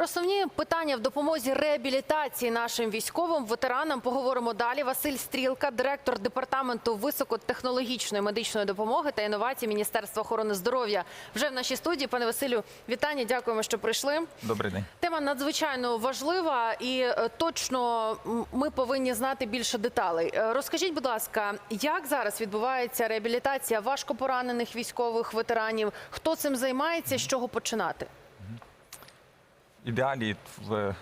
Основні питання в допомозі реабілітації нашим військовим ветеранам поговоримо далі. Василь Стрілка, директор департаменту високотехнологічної медичної допомоги та інновацій Міністерства охорони здоров'я, вже в нашій студії. Пане Василю, вітання. Дякуємо, що прийшли. Добрий день. Тема надзвичайно важлива, і е, точно ми повинні знати більше деталей. Е, Розкажіть, будь ласка, як зараз відбувається реабілітація важкопоранених військових ветеранів? Хто цим займається? З чого починати? Ідеалі в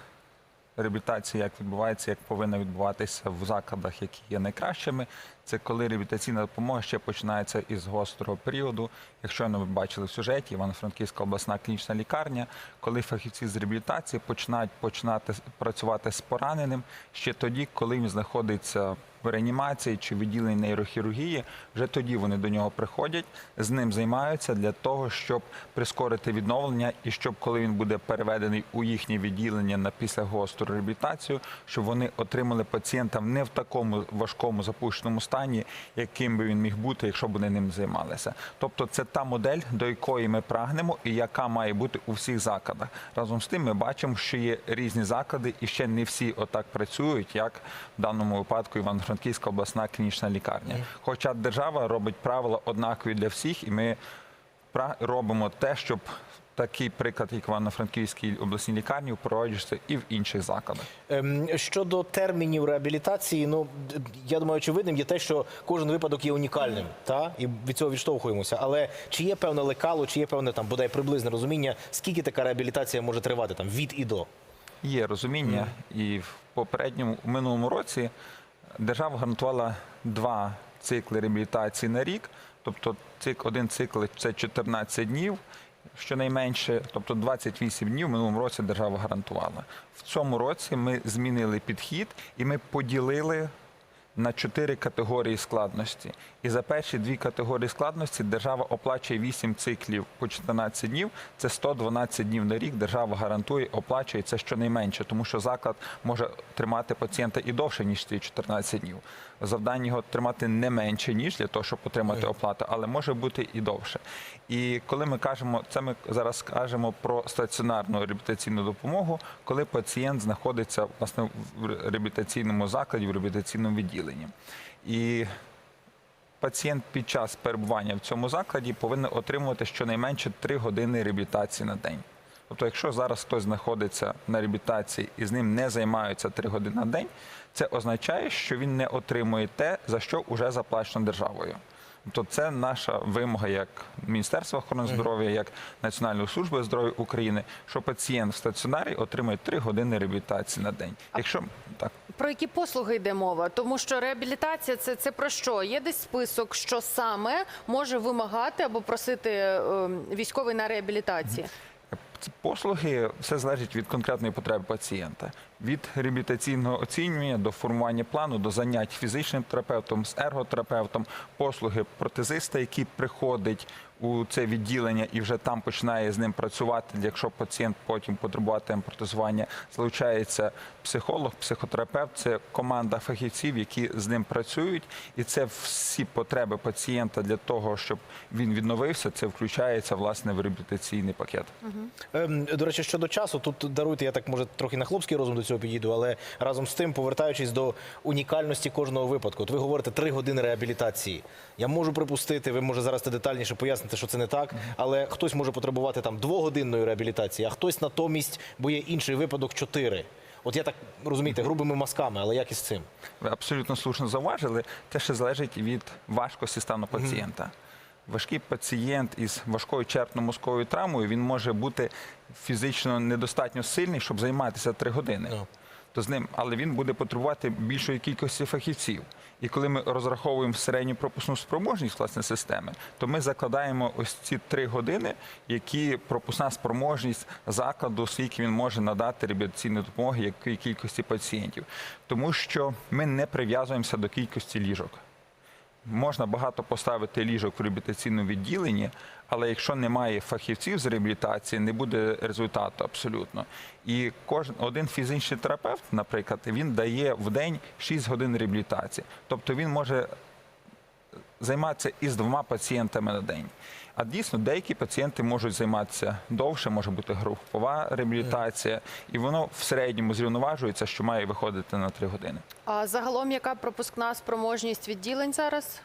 реабілітації як відбувається, як повинна відбуватися в закладах, які є найкращими. Це коли реабілітаційна допомога ще починається із гострого періоду. Якщо ви бачили в сюжеті, Івано-Франківська обласна клінічна лікарня, коли фахівці з реабілітації починають починати працювати з пораненим ще тоді, коли він знаходиться в реанімації чи відділенні нейрохірургії, вже тоді вони до нього приходять, з ним займаються для того, щоб прискорити відновлення, і щоб коли він буде переведений у їхнє відділення на реабілітацію, щоб вони отримали пацієнта не в такому важкому запущеному стані, яким би він міг бути, якщо б вони ним займалися. Тобто, це та модель, до якої ми прагнемо, і яка має бути у всіх закладах. Разом з тим, ми бачимо, що є різні заклади, і ще не всі отак працюють, як в даному випадку Івано-Франківська обласна клінічна лікарня. Хоча держава робить правила однакові для всіх, і ми робимо те, щоб такий приклад, як в Івано-Франківській обласній лікарні, впроваджувався і в інших закладах. Ем, Щодо термінів реабілітації, ну я думаю, очевидним є те, що кожен випадок є унікальним, та і від цього відштовхуємося. Але чи є певне лекало, чи є певне там бодай приблизне розуміння, скільки така реабілітація може тривати там від і до? Є розуміння, і в попередньому у минулому році держава гарантувала два цикли реабілітації на рік. Тобто цик, один цикл це 14 днів, щонайменше, тобто 28 днів в минулому році держава гарантувала. В цьому році ми змінили підхід і ми поділили на чотири категорії складності. І за перші дві категорії складності держава оплачує 8 циклів по 14 днів. Це 112 днів на рік. Держава гарантує, оплачує це щонайменше, тому що заклад може тримати пацієнта і довше, ніж ці 14 днів. Завдання його тримати не менше, ніж для того, щоб отримати оплату, але може бути і довше. І коли ми кажемо, це ми зараз кажемо про стаціонарну реабілітаційну допомогу, коли пацієнт знаходиться власне в реабілітаційному закладі, в реабілітаційному відділенні. І пацієнт під час перебування в цьому закладі повинен отримувати щонайменше 3 години реабілітації на день. Тобто, якщо зараз хтось знаходиться на реабілітації і з ним не займаються 3 години на день, це означає, що він не отримує те, за що вже заплачено державою. Тобто це наша вимога як Міністерства охорони здоров'я, як Національної служби здоров'я України, що пацієнт в стаціонарі отримує 3 години реабілітації на день. Якщо так. Про які послуги йде мова? Тому що реабілітація це, це про що? Є десь список, що саме може вимагати або просити е, військовий на реабілітації? Послуги все залежить від конкретної потреби пацієнта. Від реабілітаційного оцінювання до формування плану, до занять фізичним терапевтом, з ерготерапевтом, послуги протезиста, який приходить у це відділення і вже там починає з ним працювати. Якщо пацієнт потім потребуватиме протезування, залучається психолог, психотерапевт. Це команда фахівців, які з ним працюють, і це всі потреби пацієнта для того, щоб він відновився. Це включається власне в реабілітаційний пакет. Ем, До речі, щодо часу, тут даруйте, я так може трохи на хлопський розум до цього підійду, але разом з тим, повертаючись до унікальності кожного випадку, от ви говорите три години реабілітації. Я можу припустити, ви може зараз детальніше поясните, що це не так, але хтось може потребувати там двогодинної реабілітації, а хтось натомість, бо є інший випадок чотири. От я так розумієте, грубими мазками, але як із цим? Ви абсолютно слушно зауважили. Те, що залежить від важкості стану пацієнта. Важкий пацієнт із важкою черепно-мозковою травмою він може бути фізично недостатньо сильний, щоб займатися три години. То з ним, але він буде потребувати більшої кількості фахівців. І коли ми розраховуємо середню пропускну спроможність власне системи, то ми закладаємо ось ці три години, які пропускна спроможність закладу, скільки він може надати реабілітаційної допомоги, якій кількості пацієнтів, тому що ми не прив'язуємося до кількості ліжок. Можна багато поставити ліжок в реабілітаційному відділенні, але якщо немає фахівців з реабілітації, не буде результату абсолютно. І кожен один фізичний терапевт, наприклад, він дає в день 6 годин реабілітації. Тобто він може займатися із двома пацієнтами на день. А дійсно, деякі пацієнти можуть займатися довше, може бути групова реабілітація, і воно в середньому зрівноважується, що має виходити на 3 години. А загалом яка пропускна спроможність відділень зараз?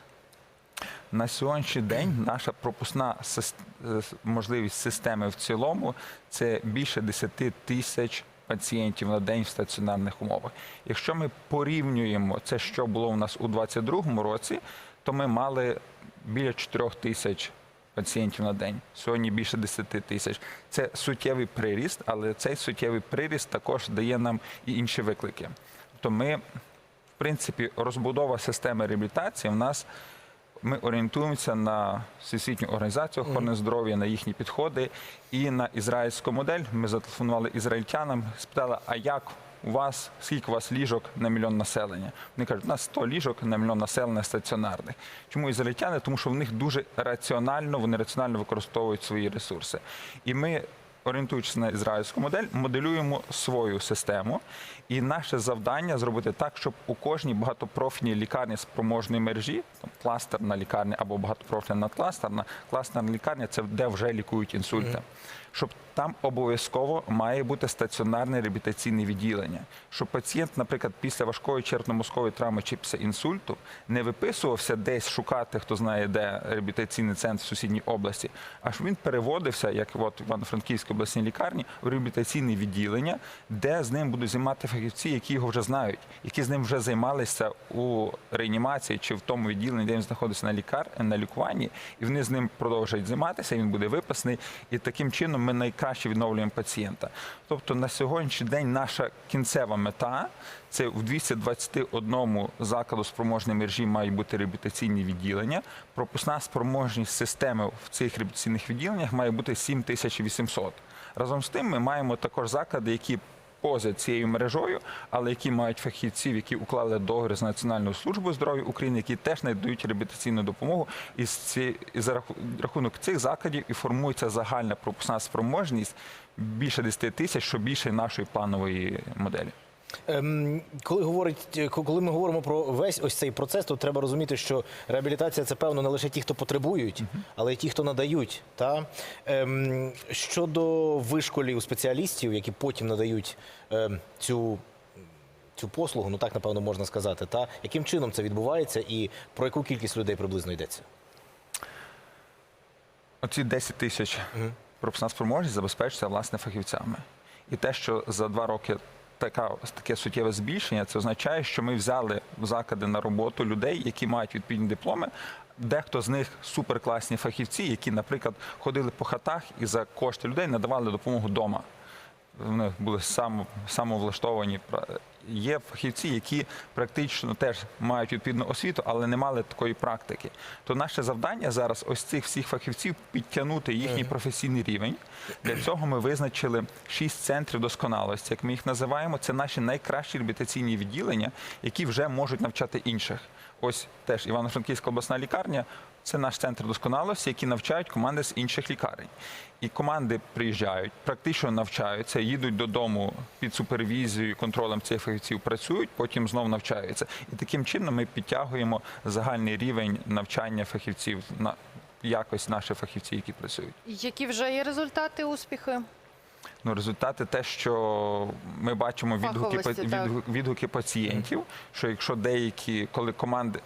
На сьогоднішній день наша пропускна е, можливість системи в цілому це більше 10 тисяч пацієнтів на день в стаціонарних умовах. Якщо ми порівнюємо це, що було у нас у 2022 році, то ми мали біля 4 тисяч пацієнтів на день. Сьогодні більше 10 тисяч. Це суттєвий приріст, але цей суттєвий приріст також дає нам і інші виклики. Тобто ми, в принципі, розбудова системи реабілітації в нас ми орієнтуємося на Всесвітню організацію охорони здоров'я, на їхні підходи і на ізраїльську модель. Ми зателефонували ізраїльтянам, спитали, а як у вас, скільки у вас ліжок на мільйон населення? Вони кажуть, у нас 100 ліжок на мільйон населення стаціонарних. Чому ізраїльтяни? Тому що в них дуже раціонально, вони раціонально використовують свої ресурси. І ми орієнтуючись на ізраїльську модель, моделюємо свою систему. І наше завдання зробити так, щоб у кожній багатопрофільній лікарні спроможної мережі, там, кластерна лікарня або багатопрофільна надкластерна, кластерна лікарня це де вже лікують інсульти. Щоб там обов'язково має бути стаціонарне реабілітаційне відділення, щоб пацієнт, наприклад, після важкої черепно-мозкової травми чи після інсульту не виписувався десь шукати, хто знає, де реабілітаційний центр в сусідній області, а щоб він переводився, як от в Івано-Франківській обласній лікарні, в реабілітаційне відділення, де з ним будуть займати фахівці, які його вже знають, які з ним вже займалися у реанімації чи в тому відділенні, де він знаходиться на лікар на лікуванні, і вони з ним продовжують займатися. Він буде виписаний, і таким чином ми найкраще відновлюємо пацієнта. Тобто на сьогоднішній день наша кінцева мета це в 221 закладу спроможної мережі мають бути реабілітаційні відділення. Пропускна спроможність системи в цих реабілітаційних відділеннях має бути 7800. Разом з тим, ми маємо також заклади, які поза цією мережою, але які мають фахівців, які уклали договір з Національною службою здоров'я України, які теж надають реабілітаційну допомогу. І ці за рахунок цих закладів і формується загальна пропускна спроможність більше 10 тисяч, що більше нашої планової моделі. Ем, коли говорить, коли ми говоримо про весь ось цей процес, то треба розуміти, що реабілітація це певно не лише ті, хто потребують, але й ті, хто надають. Та ем, щодо вишколів спеціалістів, які потім надають ем, цю. Цю послугу, ну так напевно можна сказати, та яким чином це відбувається, і про яку кількість людей приблизно йдеться? Оці 10 тисяч пропускна спроможність забезпечується власне фахівцями. І те, що за два роки така, таке суттєве збільшення, це означає, що ми взяли в заклади на роботу людей, які мають відповідні дипломи. Дехто з них суперкласні фахівці, які, наприклад, ходили по хатах і за кошти людей надавали допомогу вдома. Вони були само, самовлаштовані. Є фахівці, які практично теж мають відповідну освіту, але не мали такої практики. То наше завдання зараз ось цих всіх фахівців підтягнути їхній професійний рівень. Для цього ми визначили шість центрів досконалості, як ми їх називаємо. Це наші найкращі реабілітаційні відділення, які вже можуть навчати інших. Ось теж Івано-Франківська обласна лікарня. Це наш центр досконалості, які навчають команди з інших лікарень. І команди приїжджають, практично навчаються, їдуть додому під супервізією, контролем цих фахівців, працюють, потім знов навчаються. І таким чином ми підтягуємо загальний рівень навчання фахівців на якось наших фахівців, які працюють. Які вже є результати, успіхи? Ну, результати те, що ми бачимо відгуки, відгуки пацієнтів, що якщо деякі, коли команди,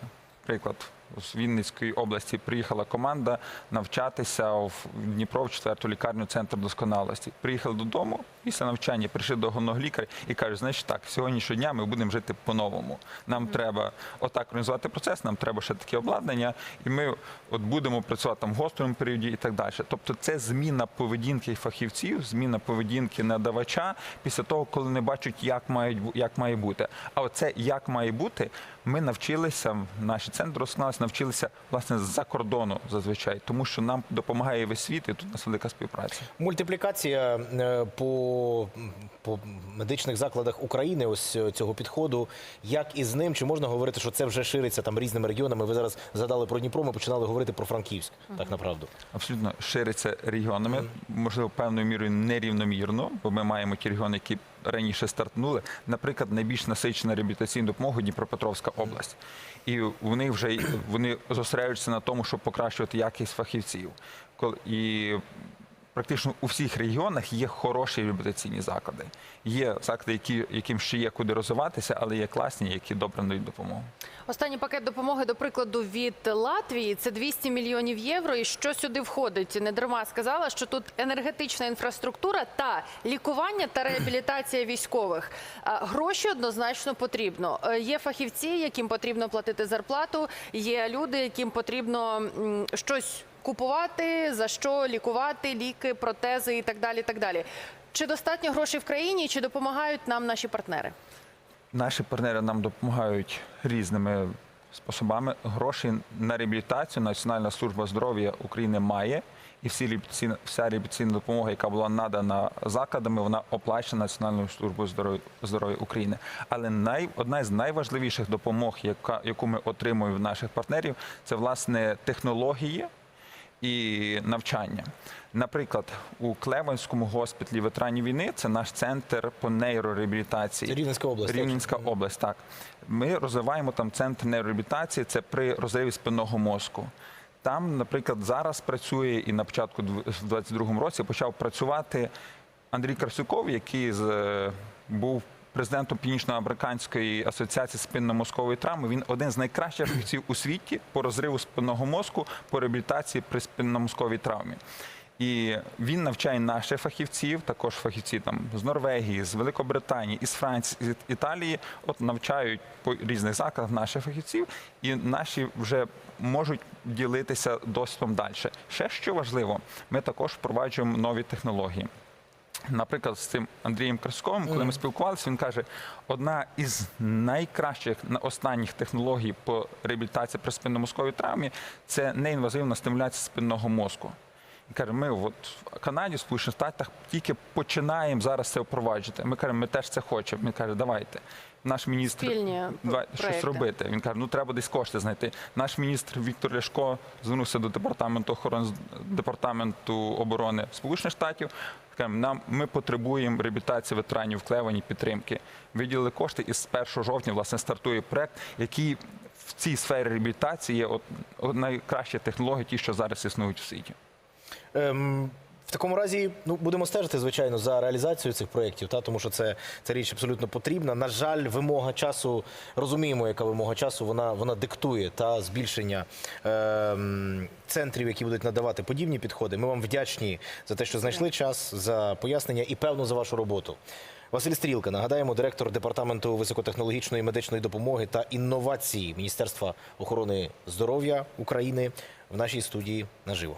приклад, з Вінницької області приїхала команда навчатися в Дніпро в четверту лікарню центр досконалості. Приїхали додому після навчання, прийшли до головного лікаря і кажуть, значить так, сьогоднішнього дня ми будемо жити по-новому. Нам треба отак організувати процес, нам треба ще таке обладнання, і ми от будемо працювати там в гострому періоді і так далі. Тобто це зміна поведінки фахівців, зміна поведінки надавача після того, коли не бачать, як мають як має бути. А оце як має бути, ми навчилися, наші центри досконалості навчилися власне з-за кордону зазвичай, тому що нам допомагає весь світ, і тут у нас велика співпраця. Мультиплікація е, по, по медичних закладах України, ось е, цього підходу. Як із ним? Чи можна говорити, що це вже шириться там різними регіонами? Ви зараз згадали про Дніпро, ми починали говорити про Франківськ. Так направду. абсолютно шириться регіонами, можливо, певною мірою нерівномірно, бо ми маємо ті регіони, які раніше стартнули. Наприклад, найбільш насичена реабілітаційна допомога Дніпропетровська область. І в них вже вони зосереджуються на тому, щоб покращувати якість фахівців. І практично у всіх регіонах є хороші реабілітаційні заклади. Є заклади, які, яким ще є куди розвиватися, але є класні, які добре надають допомогу. Останній пакет допомоги, до прикладу, від Латвії це 200 мільйонів євро. І що сюди входить? Не дарма сказала, що тут енергетична інфраструктура та лікування та реабілітація військових. Гроші однозначно потрібно. Е, Є фахівці, яким потрібно платити зарплату. Є люди, яким потрібно щось купувати, за що лікувати, ліки, протези і так далі. Так далі. Чи достатньо грошей в країні, чи допомагають нам наші партнери? Наші партнери нам допомагають різними способами. Гроші на реабілітацію Національна служба здоров'я України має. І всі вся реабілітаційна допомога, яка була надана закладами, вона оплачена Національною службою здоров'я, України. Але най, одна з найважливіших допомог, яка, яку ми отримуємо від наших партнерів, це власне технології і навчання. Наприклад, у Клеванському госпіталі ветеранів війни це наш центр по нейрореабілітації. Це Рівненська область, так? Область, так. Ми розвиваємо там центр нейрореабілітації, це при розриві спинного мозку. Там, наприклад, зараз працює і на початку дв- в 22-му році почав працювати Андрій Красюков, який з, е, був президентом Північноамериканської асоціації спинномозкової травми. Він один з найкращих фахівців у світі по розриву спинного мозку, по реабілітації при спинномозковій травмі. І він навчає наших фахівців, також фахівці там з Норвегії, з Великобританії, із Франції, з Італії. От навчають по різних закладах наших фахівців, і наші вже можуть ділитися досвідом далі. Ще що важливо, ми також впроваджуємо нові технології. Наприклад, з цим Андрієм Красковим, коли ми спілкувалися, він каже, одна із найкращих на останніх технологій по реабілітації при спинномозковій травмі це неінвазивна стимуляція спинного мозку. Каже, ми от в Канаді, в Сполучених Штатах тільки починаємо зараз це впроваджувати. Ми кажемо, ми теж це хочемо. Він каже, давайте. Наш міністр Спільні давай щось проекти. робити. Він каже, ну треба десь кошти знайти. Наш міністр Віктор Ляшко звернувся до департаменту охорони департаменту оборони Сполучених Штатів. Нам ми потребуємо реабілітації ветеранів в Клевані підтримки. Виділили кошти, і з 1 жовтня власне стартує проект, який в цій сфері реабілітації є от, от найкращі технології, ті, що зараз існують в світі. Ем, в такому разі ну будемо стежити, звичайно, за реалізацією цих проєктів, та тому що це, це річ абсолютно потрібна. На жаль, вимога часу розуміємо, яка вимога часу вона, вона диктує та збільшення ем, центрів, які будуть надавати подібні підходи. Ми вам вдячні за те, що знайшли час за пояснення і певно за вашу роботу. Василь Стрілка, нагадаємо, директор департаменту високотехнологічної медичної допомоги та інновації Міністерства охорони здоров'я України в нашій студії наживо.